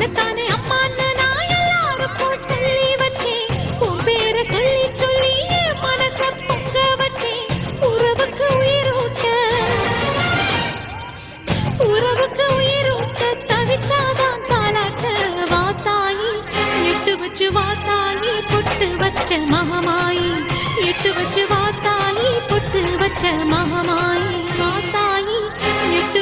உன்னைத்தானே அம்மான்னு நான் எல்லாருக்கும் சொல்லி வச்சேன். உன் பேரை சொல்லி சொல்லி என் மனச பொங்க வச்சேன். உறவுக்கு உயிரூட்ட உறவுக்கு உயிரூட்ட தவிச்சாதான் தாலாட்ட வாத்தாயி. எட்டு வச்சு வாத்தாயி பொட்டு வச்ச மகமாயி. எட்டு வச்சு வாத்தாயி பொட்டு வச்ச மகமாயி. வாத்தாயி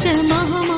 தாயி பொட்டு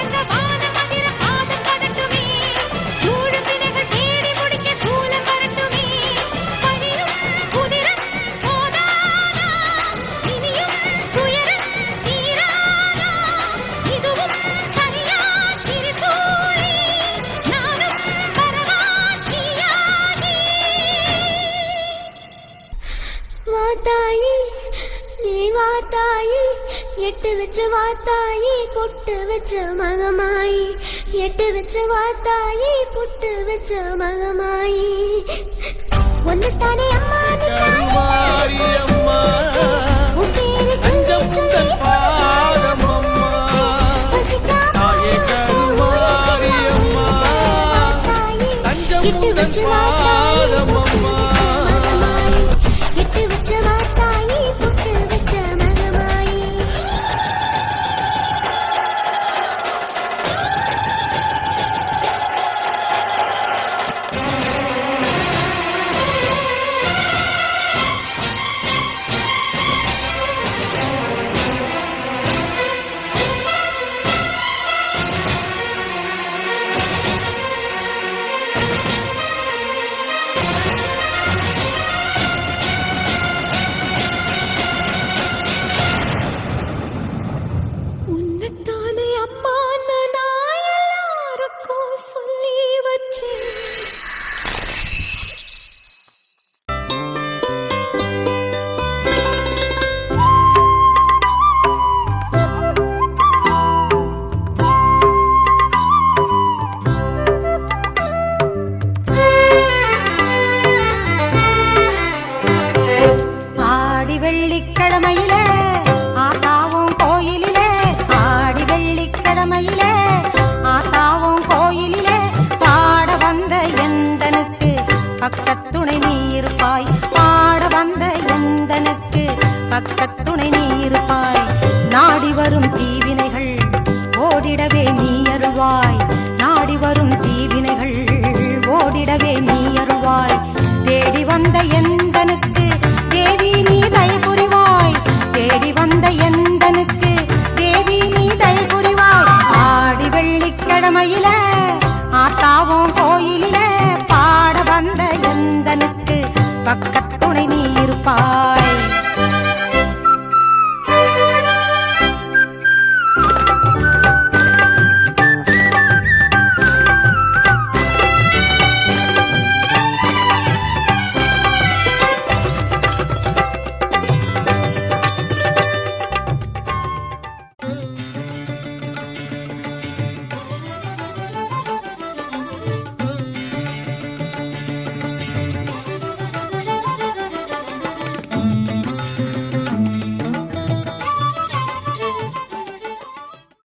வாத்தாயி நீ வாத்தாயி எட்டு வச்சு வாத்தாயி பொட்டு வச்ச மகமாயி எட்டு வச்சு வாத்தாயி பொட்டு வச்ச மகமாயி. ஒன்னு தானே அம்மா கருமாரி அம்மா. வெள்ளிக்கிழமையில ஆத்தாவும் கோயிலில ஆடி வெள்ளிக்கிழமையில ஆத்தாவும் கோயிலில பாட வந்த எந்தனுக்கு பக்கத்துணை நீ இருப்பாய் நாடி வரும் தீ கோயிலில